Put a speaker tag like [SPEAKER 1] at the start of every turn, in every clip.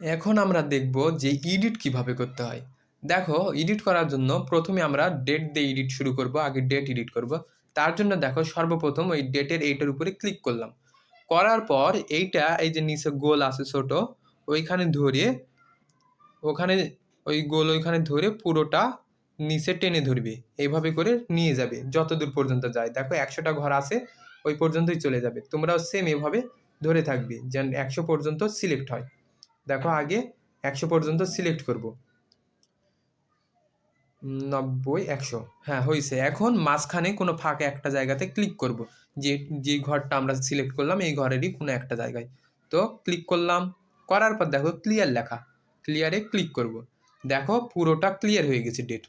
[SPEAKER 1] এখন আমরা দেখব যে এডিট কীভাবে করতে হয়। দেখো এডিট করার জন্য প্রথমে আমরা ডেট দিয়ে এডিট শুরু করব, আগে ডেট এডিট করব। তার জন্য দেখো, সর্বপ্রথম ওই ডেটের এইটার উপরে ক্লিক করলাম। করার পর এইটা, এই যে নিচে গোল আছে ছোট, ওইখানে ধরে ওখানে, ওই গোল ওইখানে ধরে পুরোটা নিচে টেনে ধরবে। এইভাবে করে নিয়ে যাবে যত দূর পর্যন্ত যায়। দেখো, একশোটা ঘর আছে, ওই পর্যন্তই চলে যাবে। তোমরাও সেম এভাবে ধরে থাকবে, যেন একশো পর্যন্ত সিলেক্ট হয়। দেখো আগে একশো পর্যন্ত সিলেক্ট করব। নব্বই, একশো। হ্যাঁ হয়েছে এখন মাঝখানে কোনো ফাঁকা একটা জায়গাতে ক্লিক করব। যে যে ঘরটা আমরা সিলেক্ট করলাম, এই ঘরেরই কোনো একটা জায়গায়। তো ক্লিক করলাম। করার পর দেখো ক্লিয়ার লেখা। ক্লিয়ারে ক্লিক করব। দেখো পুরোটা ক্লিয়ার হয়ে গেছে ডেট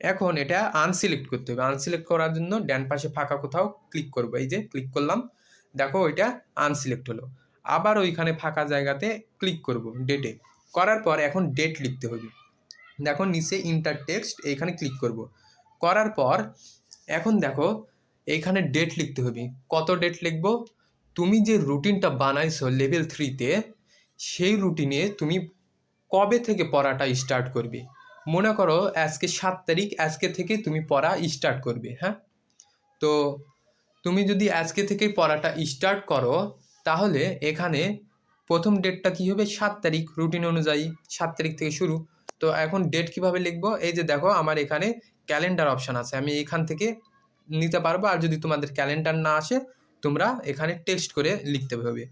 [SPEAKER 1] এখন এটা আনসিলেক্ট করতে হবে। আনসিলেক্ট করার জন্য ডান পাশে ফাঁকা কোথাও ক্লিক করব। এই যে ক্লিক করলাম। দেখো ওইটা আনসিলেক্ট হলো। আবার ওইখানে ফাঁকা জায়গাতে ক্লিক করব ডেটে করার পর এখন ডেট লিখতে হবে। দেখো নিচে ইন্টার টেক্সট এইখানে ক্লিক করব। করার পর এখন দেখো এইখানে ডেট লিখতে হবে। কত ডেট লিখব? তুমি যে রুটিনটা বানাইছো লেভেল থ্রিতে সেই রুটিনে তুমি কবে থেকে পড়াটা স্টার্ট করবে? মনে করো আজকে সাত তারিখ, আজকে থেকে তুমি পড়া স্টার্ট করবে হ্যাঁ? তো তুমি যদি আজকে থেকেই পড়াটা স্টার্ট করো তাহলে এখানে প্রথম ডেটটা কি হবে? সাত তারিখ রুটিন অনুযায়ী সাত তারিখ থেকে শুরু। তো এখন ডেট কীভাবে লিখব? এই যে দেখো, আমার এখানে ক্যালেন্ডার অপশান আছে। আমি এখান থেকে নিতে পারব, আর যদি তোমাদের ক্যালেন্ডার না আসে, তোমরা এখানে টেক্সট করে লিখতে হবে।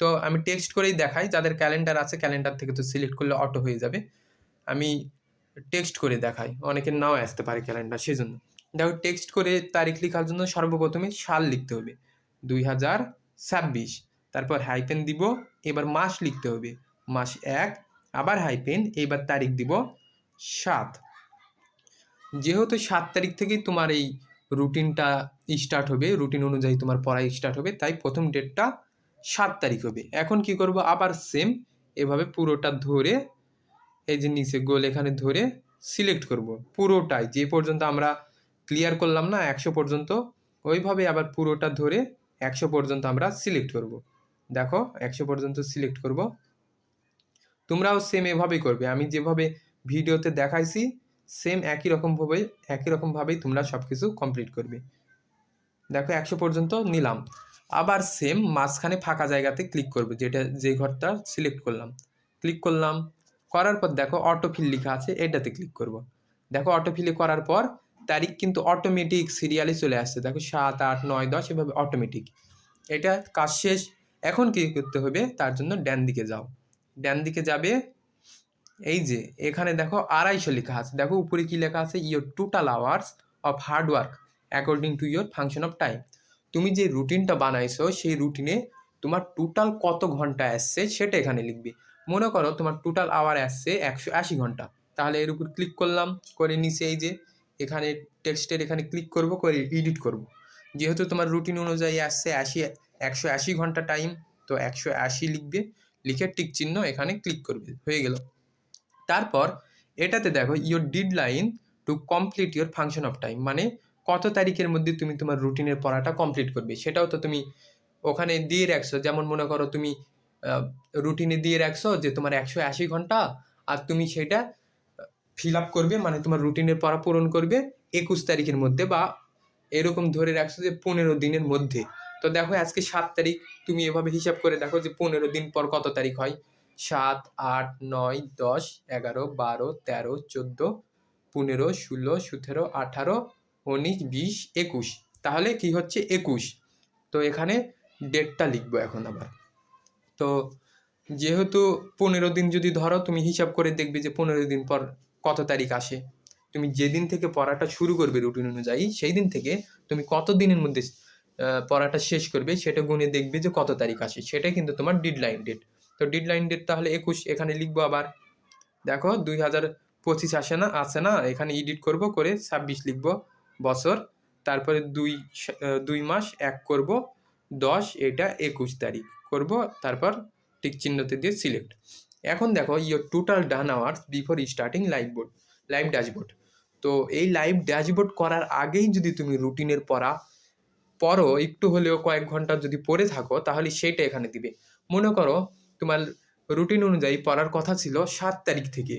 [SPEAKER 1] তো আমি টেক্সট করেই দেখাই, যাদের ক্যালেন্ডার আছে ক্যালেন্ডার থেকে তো সিলেক্ট করলে অটো হয়ে যাবে। আমি টেক্সট করে দেখাই। অনেকের নাও আসতে পারে ক্যালেন্ডার সেজন্য। দেখো টেক্সট করে তারিখ লেখার জন্য সর্বপ্রথমে সাল লিখতে হবে। দুই হাজার ছাব্বিশ। তারপর হাইপেন দিব, এবার মাস লিখতে হবে। মাস এক, আবার হাইপেন এইবার তারিখ দিব সাত। যেহেতু সাত তারিখ থেকেই তোমার এই রুটিনটা স্টার্ট হবে, রুটিন অনুযায়ী তোমার পড়া স্টার্ট হবে, তাই প্রথম ডেটটা সাত তারিখ হবে। এখন কি করব? আবার সেম এভাবে পুরোটা ধরে, এই যে নিচে গোল এখানে ধরে সিলেক্ট করব। পুরোটাই, যে পর্যন্ত আমরা ক্লিয়ার করলাম না, একশো পর্যন্ত, ওইভাবে আবার পুরোটা ধরে একশো পর্যন্ত আমরা সিলেক্ট করব। দেখো, একশো পর্যন্ত সিলেক্ট করব। তোমরাও সেম এভাবেই করবে। আমি যেভাবে ভিডিওতে দেখাইছি সেম একই রকমভাবে একই রকমভাবেই তোমরা সব কিছু কমপ্লিট করবে। দেখো, একশো পর্যন্ত নিলাম। আবার সেম মাঝখানে ফাঁকা জায়গাতে ক্লিক করবে, যেটা, যে ঘরটা সিলেক্ট করলাম। ক্লিক করলাম, করার পর দেখো অটোফিল লেখা আছে, এটাতে ক্লিক করব। দেখো অটোফিলে করার পর তারিখ কিন্তু অটোমেটিক সিরিয়ালে চলে আসছে। দেখো, সাত, আট, নয়, দশ, এভাবে অটোমেটিক এটা কাজ শেষ। এখন কী করতে হবে? তার জন্য ড্যান দিকে যাও। ড্যান দিকে যাবে, এই যে এখানে দেখো আড়াইশো লেখা আছে। দেখো উপরে কি লেখা আছে? Your total hours of hard work according to your function of time তুমি যে রুটিনটা বানাইছো, সেই রুটিনে তোমার টোটাল কত ঘণ্টা আসছে সেটা এখানে লিখবে। মনে করো তোমার টোটাল আওয়ার আসছে একশো আশি ঘণ্টা। তাহলে এর উপর ক্লিক করলাম, করে নিচে এই যে এখানে টেক্সটের এখানে ক্লিক করব, করে এডিট করব। যেহেতু তোমার রুটিন অনুযায়ী আসছে আশি একশো আশি ঘণ্টা টাইম তো একশো আশি লিখবে, লিখে টিক চিহ্ন এখানে ক্লিক করবে, হয়ে গেল। তারপর এটাতে দেখো your deadline to complete your function of time মানে কত তারিখের মধ্যে তুমি তোমার রুটিনের পড়াটা কমপ্লিট করবে, সেটাও তো তুমি ওখানে দিয়ে রাখছো, যেমন মনে করো তুমি রুটিনে দিয়ে রাখছো যে তোমার একশো আশি ঘণ্টা, আর তুমি সেটা ফিল আপ করবে মানে তোমার রুটিনের পড়া পূরণ করবে, একুশ তারিখের মধ্যে বা এরকম ধরে রাখছো যে পনেরো দিনের মধ্যে। তো দেখো, আজকে সাত তারিখ, তুমি এভাবে হিসাব করে দেখো যে পনেরো দিন পর কত তারিখ হয়? সাত, আট, নয়, দশ, এগারো, বারো, তেরো, চোদ্দ, পনেরো, ষোলো, সতেরো, আঠারো, উনিশ, বিশ, একুশ। তাহলে কি হচ্ছে? একুশ। তো এখানে ডেটটা লিখব এখন আবার। তো যেহেতু পনেরো দিন যদি ধরো, তুমি হিসাব করে দেখবে যে পনেরো দিন পর কত তারিখ আসে। তুমি যেদিন থেকে পড়াটা শুরু করবে রুটিন অনুযায়ী, সেই দিন থেকে তুমি কত দিনের মধ্যে পড়াটা শেষ করবে, সেটা গুনে দেখবে যে কত তারিখ আসে সেটাই কিন্তু তোমার ডিডলাইন ডেট তো ডিডলাইন ডেট তাহলে একুশ, এখানে লিখব আবার। দেখো দুই হাজার পঁচিশ আসে না আসে না, এখানে এডিট করব, করে ছাব্বিশ লিখব বছর। তারপরে দুই দুই মাস, এক করব, দশ, এটা একুশ তারিখ করব, তারপর টিক চিহ্নতে দিয়ে সিলেক্ট এখন দেখো your total done hours before starting live board live dashboard তো এই লাইভ ড্যাশবোর্ড করার আগেই যদি তুমি রুটিনের পড়া পড়ো একটু হলেও কয়েক ঘণ্টা যদি পড়ে থাকো, তাহলে সেইটা এখানে দিবে। মনে করো তোমার রুটিন অনুযায়ী পড়ার কথা ছিল সাত তারিখ থেকে।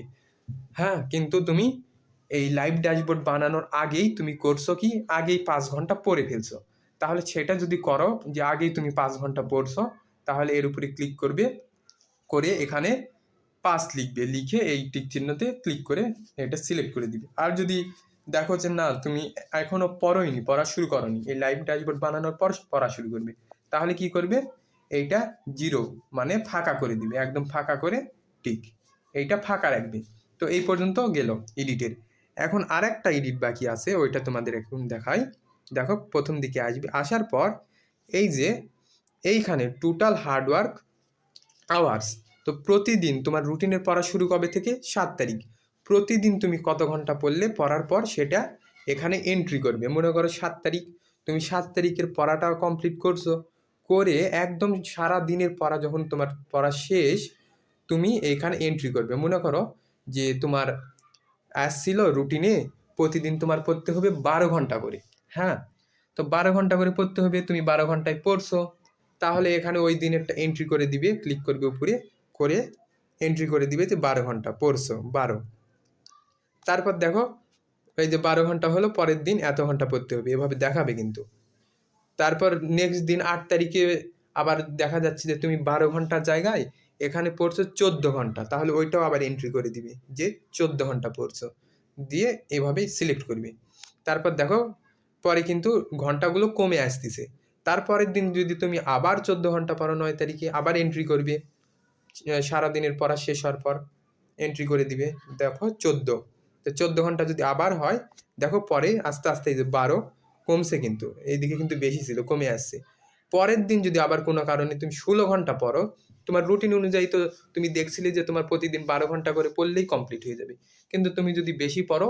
[SPEAKER 1] হ্যাঁ কিন্তু তুমি এই লাইভ ড্যাশবোর্ড বানানোর আগেই তুমি করছ কি? আগেই পাঁচ ঘণ্টা পড়ে ফেলছো। তাহলে সেটা যদি করো যে আগেই তুমি পাঁচ ঘণ্টা পড়ছো, তাহলে এর উপরে ক্লিক করবে, করে এখানে পাস লিখবে। লিখে এই টিক চিহ্নতে ক্লিক করে এটা সিলেক্ট করে দিবে। আর যদি দেখো যে না, তুমি এখনও পড়োইনি, পড়া শুরু করনি। এই লাইভ ড্যাশবোর্ড বানানোর পর পড়া শুরু করবে। তাহলে কি করবে? এইটা জিরো মানে ফাঁকা করে দিবে, একদম ফাঁকা করে টিক এইটা ফাঁকা রাখবে। তো এই পর্যন্ত গেল এডিটের এখন আর একটা এডিট বাকি আছে, ওইটা তোমাদের এখন দেখাই। দেখো, প্রথম দিকে আসবে, আসার পর এই যে এইখানে টোটাল হার্ডওয়ার্ক আওয়ার্স তো প্রতিদিন তোমার রুটিনের পড়া শুরু কবে থেকে? সাত তারিখ। প্রতিদিন তুমি কত ঘণ্টা পড়লে পড়ার পর সেটা এখানে এন্ট্রি করবে। মনে করো সাত তারিখ, তুমি সাত তারিখের পড়াটা কমপ্লিট করছ। করে একদম সারা দিনের পড়া যখন তোমার পড়া শেষ, তুমি এখানে এন্ট্রি করবে। মনে করো যে তোমার আসছিল রুটিনে প্রতিদিন তোমার পড়তে হবে বারো ঘণ্টা করে। হ্যাঁ? তো বারো ঘণ্টা করে পড়তে হবে, তুমি বারো ঘন্টায় পড়ছো। তাহলে এখানে ওই দিনেরটা এন্ট্রি করে দিবে ক্লিক করবে উপরে, করে এন্ট্রি করে দিবে যে বারো ঘণ্টা পড়ছো। বারো। তারপর দেখো, এই যে বারো ঘণ্টা হলো, পরের দিন এত ঘণ্টা পড়তে হবে, এভাবে দেখাবে কিন্তু। তারপর নেক্সট দিন আট তারিখে আবার দেখা যাচ্ছে যে তুমি বারো ঘণ্টার জায়গায় এখানে পড়ছো চোদ্দ ঘণ্টা, তাহলে ওইটাও আবার এন্ট্রি করে দিবে যে চোদ্দ ঘণ্টা পড়ছো। দিয়ে এভাবেই সিলেক্ট করবে। তারপর দেখো, পরে কিন্তু ঘন্টাগুলো কমে আসতেছে। তারপরের দিন যদি তুমি আবার চোদ্দ ঘণ্টা পড়ো নয় তারিখে, আবার এন্ট্রি করবে। সারাদিনের পড়া শেষ হওয়ার পর এন্ট্রি করে দিবে। দেখো চোদ্দ। তো চোদ্দ ঘণ্টা যদি আবার হয়, দেখো পরে আস্তে আস্তে এই যে বারো কমছে কিন্তু, এইদিকে কিন্তু বেশি ছিল, কমে আসছে। পরের দিন যদি আবার কোনো কারণে তুমি ষোলো ঘণ্টা পড়ো, তোমার রুটিন অনুযায়ী তো তুমি দেখছিলে যে তোমার প্রতিদিন বারো ঘণ্টা করে পড়লেই কমপ্লিট হয়ে যাবে। কিন্তু তুমি যদি বেশি পড়ো,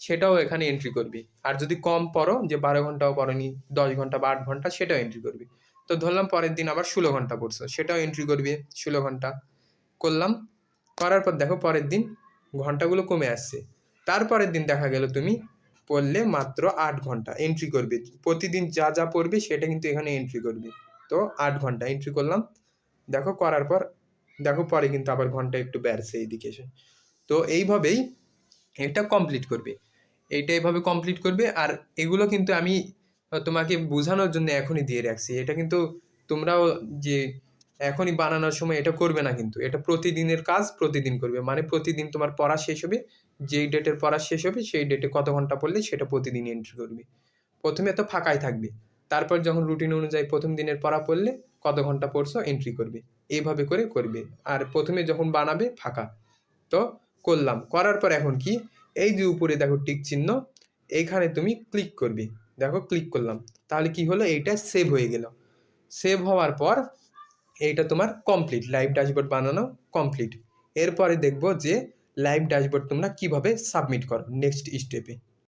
[SPEAKER 1] সেটাও এখানে এন্ট্রি করবে। আর যদি কম পড়ো, যে বারো ঘন্টাও পড়নি, দশ ঘণ্টা বা আট ঘণ্টা, সেটাও এন্ট্রি করবে। তো ধরলাম পরের দিন আবার ষোলো ঘণ্টা পড়ছো, সেটাও এন্ট্রি করবে, ষোলো ঘণ্টা করলাম। করার পর দেখো পরের দিন ঘন্টাগুলো কমে আসছে। তারপরের দিন দেখা গেল তুমি পড়লে মাত্র আট ঘণ্টা এন্ট্রি করবে। প্রতিদিন যা যা পড়বে সেটা কিন্তু এখানে এন্ট্রি করবে। তো আট ঘণ্টা এন্ট্রি করলাম। দেখো করার পর, দেখো পরে কিন্তু আবার ঘণ্টা একটু বেড়ছে এইদিকে এসে। তো এইভাবেই এটা কমপ্লিট করবে। এইটা এইভাবে কমপ্লিট করবে আর এগুলো কিন্তু আমি তোমাকে বোঝানোর জন্য এখনই দিয়ে রাখছি। এটা কিন্তু তোমরাও যে এখনই বানানোর সময় এটা করবে না কিন্তু। এটা প্রতিদিনের কাজ, প্রতিদিন করবে। মানে প্রতিদিন তোমার পড়া শেষ হবে যেই ডেটের পড়া শেষ হবে, সেই ডেটে কত ঘণ্টা পড়লে সেটা প্রতিদিন এন্ট্রি করবে। প্রথমে তো ফাঁকাই থাকবে। তারপর যখন রুটিন অনুযায়ী প্রথম দিনের পড়া পড়লে কত ঘণ্টা পড়ছো এন্ট্রি করবে। এইভাবে করে করবে। আর প্রথমে যখন বানাবে, ফাঁকা। তো করলাম। করার পর এখন কি? এই যে উপরে দেখো টিক চিহ্ন, এইখানে তুমি ক্লিক করবে। দেখো ক্লিক করলাম। তাহলে কি হলো? এইটা সেভ হয়ে গেল। সেভ হওয়ার পর এইটা তোমার কমপ্লিট লাইভ ড্যাশবোর্ড বানানো কমপ্লিট এরপরে দেখব যে লাইভ ড্যাশবোর্ড তোমরা কীভাবে সাবমিট করো? নেক্সট স্টেপে